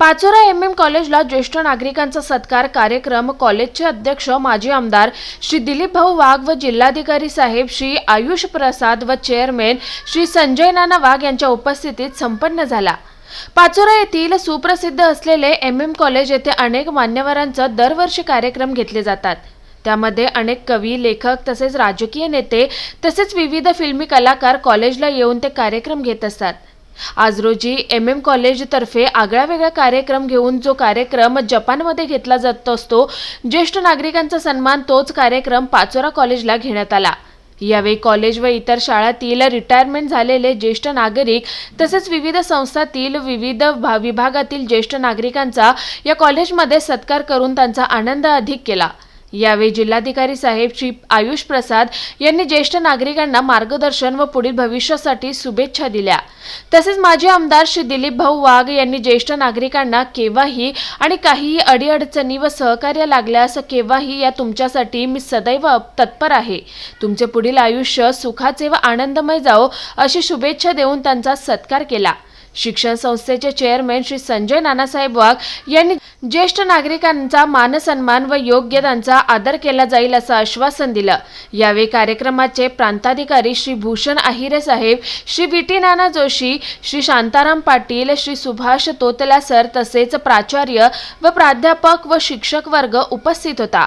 Pachora M M कॉलेजला ज्येष्ठ नागरिकांचा सत्कार कार्यक्रम कॉलेजचे अध्यक्ष माजी आमदार श्री दिलीप भाऊ वाघ व जिल्हाधिकारी साहेब श्री आयुष प्रसाद व चेअरमॅन श्री संजय नाना वाघ यांच्या उपस्थितीत संपन्न झाला. पाचोरा येथील सुप्रसिद्ध असलेले एम एम कॉलेज येथे अनेक मान्यवरांचा दरवर्षी कार्यक्रम घेतले जातात. त्यामध्ये अनेक कवी लेखक तसेच राजकीय नेते तसेच विविध फिल्मी कलाकार कॉलेजला येऊन ते कार्यक्रम घेत असतात. आज रोजी एम एम कॉलेजतर्फे आगळा वेगळा कार्यक्रम घेऊन जो कार्यक्रम जपानमध्ये घेतला जात असतो ज्येष्ठ नागरिकांचा सन्मान तोच कार्यक्रम पाचोरा कॉलेजला घेण्यात आला. यावेळी कॉलेज व इतर शाळातील रिटायरमेंट झालेले ज्येष्ठ नागरिक तसेच विविध संस्थातील विविध भा- विभागातील ज्येष्ठ नागरिकांचा या कॉलेजमध्ये सत्कार करून त्यांचा आनंद अधिक केला. यावेळी जिल्हाधिकारी साहेब श्री आयुष प्रसाद यांनी ज्येष्ठ नागरिकांना मार्गदर्शन व पुढील भविष्यासाठी शुभेच्छा दिल्या. तसेच माजी आमदार श्री दिलीप भाऊ वाघ यांनी ज्येष्ठ नागरिकांना केव्हाही आणि काहीही अडीअडचणी व सहकार्य लागल्यास केव्हाही या तुमच्यासाठी मी सदैव तत्पर आहे. तुमचे पुढील आयुष्य सुखाचे व आनंदमय जावो अशी शुभेच्छा देऊन त्यांचा सत्कार केला. शिक्षण संस्थेचे चेअरमॅन श्री संजय नानासाहेब वाघ यांनी ज्येष्ठ नागरिकांचा मानसन्मान व योग्य त्यांचा आदर केला जाईल असं आश्वासन दिलं. यावेळी कार्यक्रमाचे प्रांताधिकारी श्री भूषण आहिरे साहेब श्री विटी नाना जोशी श्री शांताराम पाटील श्री सुभाष तोतला सर तसेच प्राचार्य व प्राध्यापक व शिक्षक वर्ग उपस्थित होता.